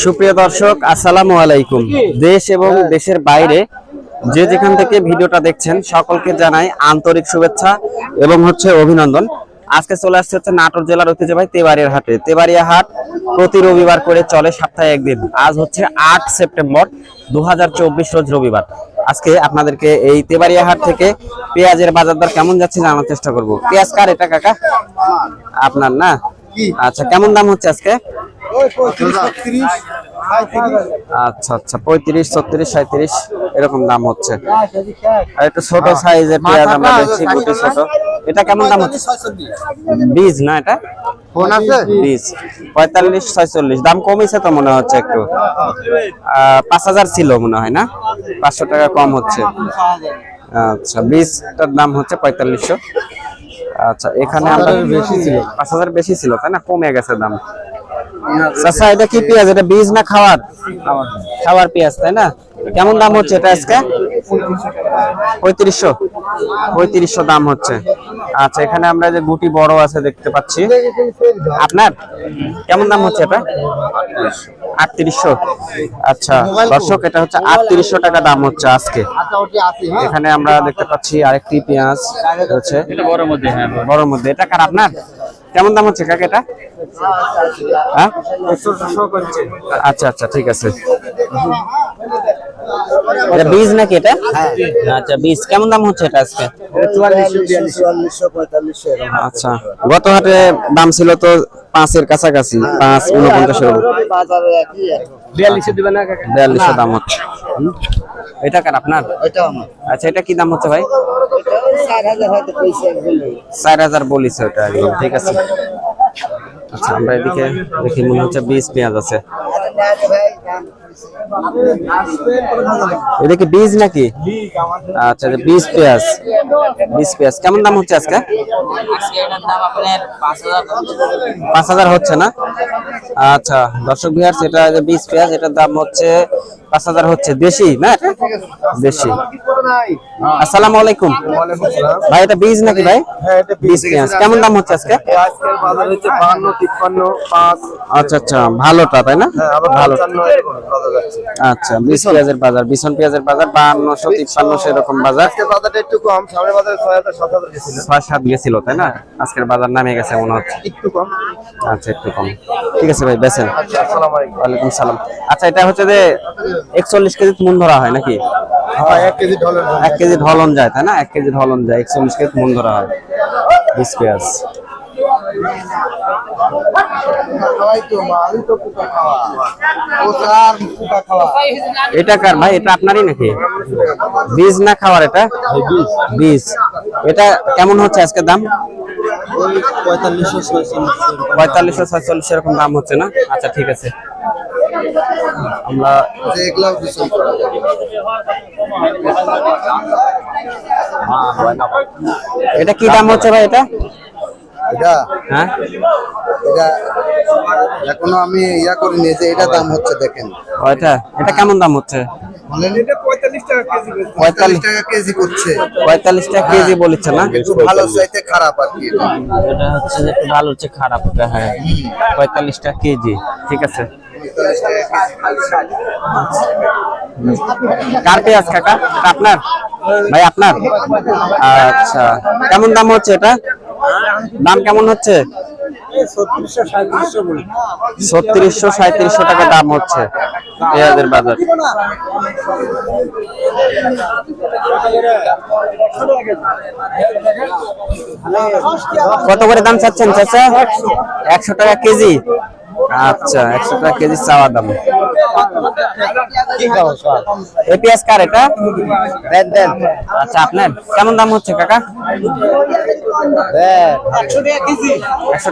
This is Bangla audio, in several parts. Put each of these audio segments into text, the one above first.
সুপ্রিয় দর্শক আসসালামু আলাইকুম। দেশ এবং দেশের বাইরে যে যেখান থেকে ভিডিওটা দেখছেন সকলকে জানাই আন্তরিক শুভেচ্ছা এবং হচ্ছে অভিনন্দন। আজকে চলে আসছে হচ্ছে নাটোর জেলার ঐতিহ্যবাহী তেবাড়িয়ার হাটে। তেবাড়িয়া হাট প্রতি রবিবার করে চলে সপ্তাহে একদিন। আজ হচ্ছে আট সেপ্টেম্বর দু হাজার চব্বিশ রোজ রবিবার। আজকে আপনাদেরকে এই তেবাড়িয়া হাট থেকে পেঁয়াজের বাজার দর কেমন যাচ্ছে জানার চেষ্টা করব। পেঁয়াজ কার এটা কাকা? আপনার না? আচ্ছা কেমন দাম হচ্ছে আজকে? আচ্ছা আচ্ছা পঁয়ত্রিশ ছত্রিশ সাঁত্রিশ এরকম দাম হচ্ছে। আর একটু ছোট সাইজের পেঁয়াজ আমরা দেখছি গুটি ছোট। এটা কেমন দাম হচ্ছে? বীজ না এটা? ফোন আছে? বীজ। পঁয়তাল্লিশ ছয়চল্লিশ। দাম কমেছে তো মনে হচ্ছে একটু। পাঁচ হাজার ছিল মনে হয় না? পাঁচশো টাকা কম হচ্ছে। আচ্ছা বীজটার দাম হচ্ছে পঁয়তাল্লিশশো। আচ্ছা এখানে আমরা বেশি ছিল। পাঁচ হাজার বেশি ছিল তাই না? কমে গেছে দাম। চাচা এটা কি পেঁয়াজ? এটা বীজ না খাওয়ার? খাওয়ার। পেঁয়াজ তাই না? কেমন দাম হচ্ছে এটা আজকে? পঁয়ত্রিশশো। পঁয়ত্রিশশো দাম হচ্ছে। আচ্ছা এখানে আমরা যে গুটি বড় আছে দেখতে পাচ্ছি। আপনার? কেমন দাম হচ্ছে এটা? আটত্রিশশো। আচ্ছা দর্শক এটা হচ্ছে আটত্রিশশো টাকা দাম হচ্ছে আজকে। এখানে আমরা দেখতে পাচ্ছি আরেকটি পেঁয়াজ হচ্ছে বড় মধ্যে হ্যাঁ বড়র মধ্যে। এটা কার আপনার? কেমন দাম হচ্ছে কাকা এটা হ্যাঁ? আচ্ছা আচ্ছা ঠিক আছে। এটা বীজ নাকি এটা? আচ্ছা বীজ। কেমন দাম হচ্ছে এটা আজকে? আচ্ছা গত হাটে দাম ছিল তো পাঁচের কাছাকাছি পাঁচ উনপঞ্চাশ এরকম বিয়াল্লিশে দিবে না কাকা? বিয়াল্লিশশো দাম হচ্ছে। এটা কার আপনার? আচ্ছা এটা কি দাম হচ্ছে ভাই? চার হাজার বলিস ওটা একদম ঠিক আছে। আচ্ছা আমরা এদিকে দেখি মনে হচ্ছে বীজ পেঁয়াজ আছে। এদিকে বীজ নাকি? আচ্ছা বীজ পেঁয়াজ। বীজ পেঁয়াজ কেমন দাম হচ্ছে আজকে? পাঁচ হাজার হচ্ছে না? আচ্ছা দর্শক বিহার এটা যে বীজ পেঁয়াজ এটার দাম হচ্ছে পাঁচ হাজার হচ্ছে। দেশি না? দেশি। আসসালামু আলাইকুম। ভাই এটা বীজ নাকি ভাই? বীজ পেঁয়াজ। কেমন দাম হচ্ছে আজকে? তিপ্পান্ন আচ্ছা আচ্ছা ভালোটা তাই না? ভালো আচ্ছা বিশ পেঁয়াজের বাজার বিছন পেঁয়াজের বাজার বাহান্নশো তিপ্পান্নশো এরকম বাজার। একটু কম সামনের বাজারে ছয় হাজার সাত হাজার গেছিল ছয় সাত গেছিল তাই না? আজকের বাজার নামে গেছে মনে হচ্ছে। একটু কম। আচ্ছা একটু কম। ঠিক আছে ভাই বেছেন ওয়ালাইকুম সালাম। আচ্ছা এটা হচ্ছে যে একচল্লিশ কেজি মন ধরা হয় নাকি? হ্যাঁ এক কেজি ডলার এক কেজি ঢলন যায় তাই না? এক কেজি ঢলন যায় একচল্লিশ কেজি মন ধরা হয়। বিশ পেঁয়াজ। এটা কার ভাই? এটা আপনারই নাকি? বীজ না খাওয়ার এটা? বীজ। এটা কেমন হচ্ছে আজকে দাম? পঁয়তাল্লিশশো ছয়চল্লিশ এরকম দাম হচ্ছে না? আচ্ছা ঠিক আছে। আমরা এটা কি দাম হচ্ছে ভাই এটা? এটা? হ্যাঁ? এটা এখনও আমি ইয়া করিনি যে এটা দাম হচ্ছে দেখেন। ও, এটা এটা কেমন দাম হচ্ছে? পঁয়তাল্লিশ টাকা কেজি কেজি করছে। পঁয়তাল্লিশ টাকা কেজি বলেছে না? ভালো চাইতে খারাপ আর কি এটা। হচ্ছে একটু ভালো হচ্ছে খারাপ হ্যাঁ। পঁয়তাল্লিশ টাকা কেজি ঠিক আছে। কেজি কার পেঁয়াজ কাকা? আপনার? ভাই আপনার? আচ্ছা কেমন দাম হচ্ছে এটা? দাম কেমন হচ্ছে? ছত্রিশশো সাঁত্রিশশো টাকা দাম হচ্ছে পেঁয়াজের বাজার। কত করে দাম চাচ্ছেন চাচা? একশো টাকা কেজি। আচ্ছা একশো টাকা কেজি চাওয়া দাম। এ পেঁয়াজ কার এটা? দেন দেন। আচ্ছা আপনার। কেমন দাম হচ্ছে কাকা? একশো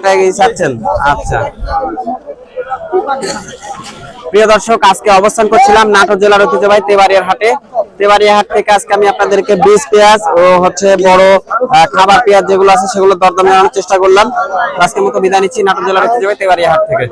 টাকা কেজি চাচ্ছেন। আচ্ছা। প্রিয় দর্শক আজকে অবস্থান করছিলাম নাটোর জেলার ঐতিহ্যবাহী তেবাড়িয়ার হাটে। তেবাড়িয়া হাট থেকে আজকে আমি আপনাদেরকে বীজ, পেঁয়াজ ও হচ্ছে বড় খাবার পেঁয়াজ যেগুলো আছে সেগুলো দরদাম জানানোর চেষ্টা করলাম। আজকের মতো বিদায় নিচ্ছি। নাটক জেলার ঐতিহ্যবাহী তেবারিয়া হাট থেকে।